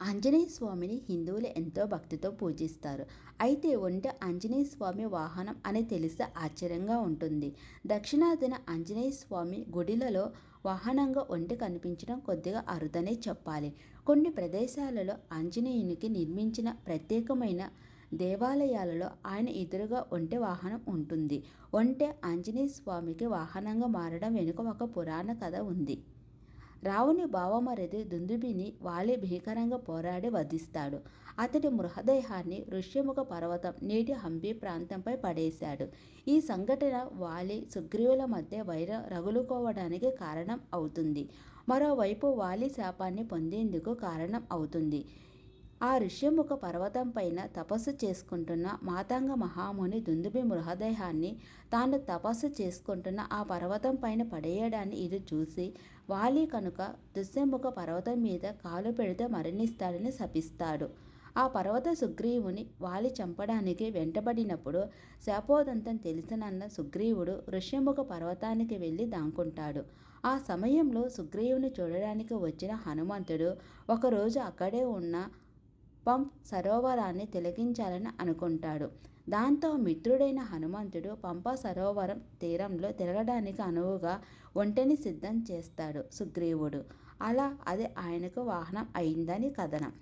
ఆంజనేయ స్వామిని హిందువులు ఎంతో భక్తితో పూజిస్తారు. అయితే ఒంటె ఆంజనేయ స్వామి వాహనం అని తెలిస్తే ఆశ్చర్యంగా ఉంటుంది. దక్షిణాదిన ఆంజనేయ స్వామి గుడిలలో వాహనంగా ఒంటె కనిపించడం కొద్దిగా అరుదనే చెప్పాలి. కొన్ని ప్రదేశాలలో ఆంజనేయునికి నిర్మించిన ప్రత్యేకమైన దేవాలయాలలో ఆయన ఎదురుగా ఒంటె వాహనం ఉంటుంది. ఒంటె ఆంజనేయ స్వామికి వాహనంగా మారడం వెనుక ఒక పురాణ కథ ఉంది. రావుని బావమరిది దుందుబిని వాలి భీకరంగా పోరాడి వధిస్తాడు. అతడి మృహదేహాన్ని ఋష్యముఖ పర్వతం నేటి హంపి ప్రాంతంపై పడేశాడు. ఈ సంఘటన వాలి సుగ్రీవుల మధ్య వైరం రగులుకోవడానికి కారణం అవుతుంది. మరోవైపు వాలి శాపాన్ని పొందేందుకు కారణం అవుతుంది. ఆ ఋష్యముఖ పర్వతం పైన తపస్సు చేసుకుంటున్న మాతంగ మహాముని దుందుబి మృహదేహాన్ని తాను తపస్సు చేసుకుంటున్న ఆ పర్వతం పైన పడేయడాన్ని ఇది చూసి వాలి కనుక దుశ్యముఖ పర్వతం మీద కాలు పెడితే మరణిస్తాడని శపిస్తాడు. ఆ పర్వత సుగ్రీవుని వాలి చంపడానికి వెంటబడినప్పుడు శాపోదంతం తెలిసినన్న సుగ్రీవుడు ఋష్యముఖ పర్వతానికి వెళ్ళి దాంకుంటాడు. ఆ సమయంలో సుగ్రీవుని చూడడానికి వచ్చిన హనుమంతుడు ఒకరోజు అక్కడే ఉన్న పంప్ సరోవరాన్ని తిలకించాలని అనుకుంటాడు. దాంతో మిత్రుడైన హనుమంతుడు పంప సరోవరం తీరంలో తిరగడానికి అనువుగా ఒంటెని సిద్ధం చేస్తాడు సుగ్రీవుడు. అలా అది ఆయనకు వాహనం అయిందని కథనం.